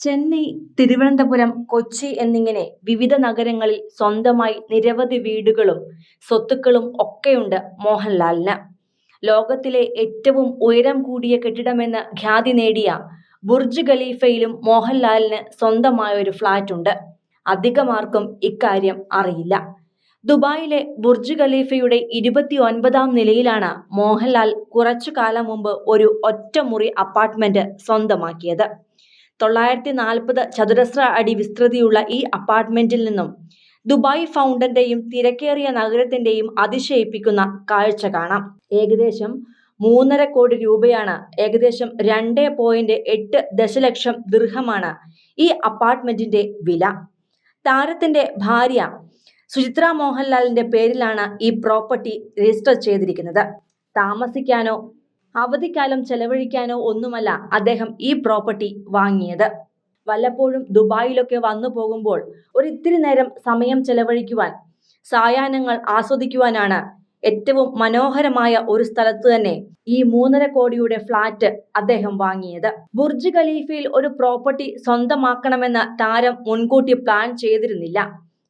ചെന്നൈ തിരുവനന്തപുരം കൊച്ചി എന്നിങ്ങനെ വിവിധ നഗരങ്ങളിൽ സ്വന്തമായി നിരവധി വീടുകളും സ്വത്തുക്കളും ഒക്കെയുണ്ട് മോഹൻലാലിന്. ലോകത്തിലെ ഏറ്റവും ഉയരം കൂടിയ കെട്ടിടമെന്ന് ഖ്യാതി നേടിയ ബുർജ് ഖലീഫയിലും മോഹൻലാലിന് സ്വന്തമായൊരു ഫ്ളാറ്റുണ്ട് അധികമാർക്കും ഇക്കാര്യം അറിയില്ല. ദുബായിലെ ബുർജ് ഖലീഫയുടെ ഇരുപത്തി ഒൻപതാം നിലയിലാണ് മോഹൻലാൽ കുറച്ചു കാലം മുമ്പ് ഒരു ഒറ്റമുറി അപ്പാർട്ട്മെന്റ് സ്വന്തമാക്കിയത്. തൊള്ളായിരത്തി നാൽപ്പത് ചതുരശ്ര അടി വിസ്തൃതിയുള്ള ഈ അപ്പാർട്ട്മെന്റിൽ നിന്നും ദുബായ് ഫൗണ്ടന്റെയും തിരക്കേറിയ നഗരത്തിന്റെയും അതിശയിപ്പിക്കുന്ന കാഴ്ച കാണാം. ഏകദേശം മൂന്നര കോടി രൂപയാണ് ഏകദേശം രണ്ട് പോയിന്റ് എട്ട് ദശലക്ഷം ദൃഹമാണ് ഈ അപ്പാർട്ട്മെന്റിന്റെ വില. താരത്തിന്റെ ഭാര്യ സുചിത്ര മോഹൻലാലിന്റെ പേരിലാണ് ഈ പ്രോപ്പർട്ടി രജിസ്റ്റർ ചെയ്തിരിക്കുന്നത്. താമസിക്കാനോ അവധിക്കാലം ചെലവഴിക്കാനോ ഒന്നുമല്ല അദ്ദേഹം ഈ പ്രോപ്പർട്ടി വാങ്ങിയത്. വല്ലപ്പോഴും ദുബായിലൊക്കെ വന്നു പോകുമ്പോൾ ഒരു ഇത്തിരി നേരം സമയം ചെലവഴിക്കുവാൻ സായാഹ്നങ്ങൾ ആസ്വദിക്കുവാനാണ് ഏറ്റവും മനോഹരമായ ഒരു സ്ഥലത്ത് തന്നെ ഈ മൂന്നര കോടിയുടെ ഫ്ളാറ്റ് അദ്ദേഹം വാങ്ങിയത്. ബുർജ് ഖലീഫയിൽ ഒരു പ്രോപ്പർട്ടി സ്വന്തമാക്കണമെന്ന് താരം മുൻകൂട്ടി പ്ലാൻ ചെയ്തിരുന്നില്ല.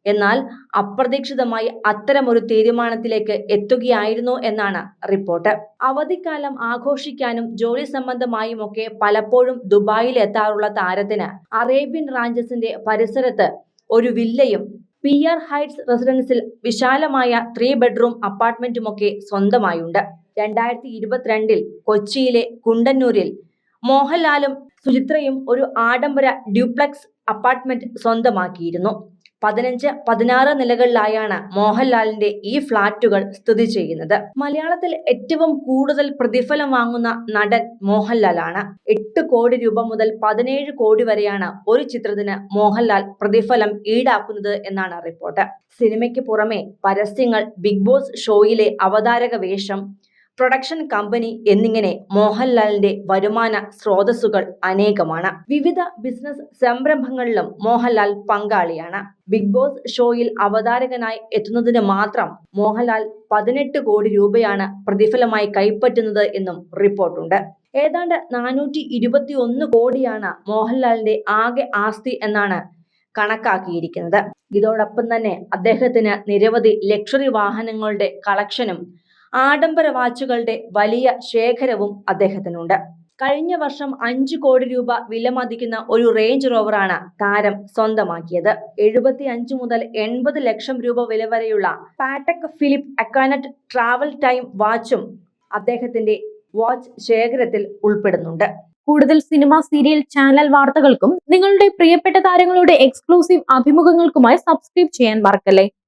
എന്നാൽ അപ്രതീക്ഷിതമായി അത്തരമൊരു തീരുമാനത്തിലേക്ക് എത്തുകയായിരുന്നു എന്നാണ് റിപ്പോർട്ട്. അവധിക്കാലം ആഘോഷിക്കാനും ജോലി സംബന്ധമായുമൊക്കെ പലപ്പോഴും ദുബായിൽ എത്താറുള്ള താരത്തിന് അറേബ്യൻ റാഞ്ചസിന്റെ പരിസരത്ത് ഒരു വില്ലയും പി ആർ ഹൈറ്റ്സ് റെസിഡൻസിൽ വിശാലമായ ത്രീ ബെഡ്റൂം അപ്പാർട്ട്മെന്റുമൊക്കെ സ്വന്തമായുണ്ട്. രണ്ടായിരത്തി ഇരുപത്തിരണ്ടിൽ കൊച്ചിയിലെ കുണ്ടന്നൂരിൽ മോഹൻലാലും സുചിത്രയും ഒരു ആഡംബര ഡ്യൂപ്ലക്സ് അപ്പാർട്ട്മെന്റ് സ്വന്തമാക്കിയിരുന്നു. പതിനഞ്ച് പതിനാറ് നിലകളിലായാണ് മോഹൻലാലിന്റെ ഈ ഫ്ളാറ്റുകൾ സ്ഥിതി ചെയ്യുന്നത്. മലയാളത്തിൽ ഏറ്റവും കൂടുതൽ പ്രതിഫലം വാങ്ങുന്ന നടൻ മോഹൻലാലാണ്. എട്ട് കോടി രൂപ മുതൽ പതിനേഴ് കോടി വരെയാണ് ഒരു ചിത്രത്തിന് മോഹൻലാൽ പ്രതിഫലം ഈടാക്കുന്നത് എന്നാണ് റിപ്പോർട്ട്. സിനിമയ്ക്ക് പുറമെ പരസ്യങ്ങൾ ബിഗ് ബോസ് ഷോയിലെ അവതാരക വേഷം പ്രൊഡക്ഷൻ കമ്പനി എന്നിങ്ങനെ മോഹൻലാലിന്റെ വരുമാന സ്രോതസ്സുകൾ അനേകമാണ്. വിവിധ ബിസിനസ് സംരംഭങ്ങളിലും മോഹൻലാൽ പങ്കാളിയാണ്. ബിഗ് ബോസ് ഷോയിൽ അവതാരകനായി എത്തുന്നതിന് മാത്രം മോഹൻലാൽ പതിനെട്ട് കോടി രൂപയാണ് പ്രതിഫലമായി കൈപ്പറ്റുന്നത് എന്നും റിപ്പോർട്ടുണ്ട്. ഏതാണ്ട് നാനൂറ്റി ഇരുപത്തി ഒന്ന് കോടിയാണ് മോഹൻലാലിന്റെ ആകെ ആസ്തി എന്നാണ് കണക്കാക്കിയിരിക്കുന്നത്. ഇതോടൊപ്പം തന്നെ അദ്ദേഹത്തിന് നിരവധി ലക്ഷറി വാഹനങ്ങളുടെ കളക്ഷനും ആഡംബര വാച്ചുകളുടെ വലിയ ശേഖരവും അദ്ദേഹത്തിനുണ്ട്. കഴിഞ്ഞ വർഷം അഞ്ചു കോടി രൂപ വിലമതിക്കുന്ന ഒരു റേഞ്ച് റോവറാണ് താരം സ്വന്തമാക്കിയത്. എഴുപത്തി അഞ്ച് മുതൽ എൺപത് ലക്ഷം രൂപ വില വരെയുള്ള Patek Philippe Aquanaut travel time വാച്ചും അദ്ദേഹത്തിന്റെ വാച്ച് ശേഖരത്തിൽ ഉൾപ്പെടുന്നുണ്ട്. കൂടുതൽ സിനിമ സീരിയൽ ചാനൽ വാർത്തകൾക്കും നിങ്ങളുടെ പ്രിയപ്പെട്ട താരങ്ങളുടെ എക്സ്ക്ലൂസീവ് അഭിമുഖങ്ങൾക്കുമായി സബ്സ്ക്രൈബ് ചെയ്യാൻ മറക്കല്ലേ?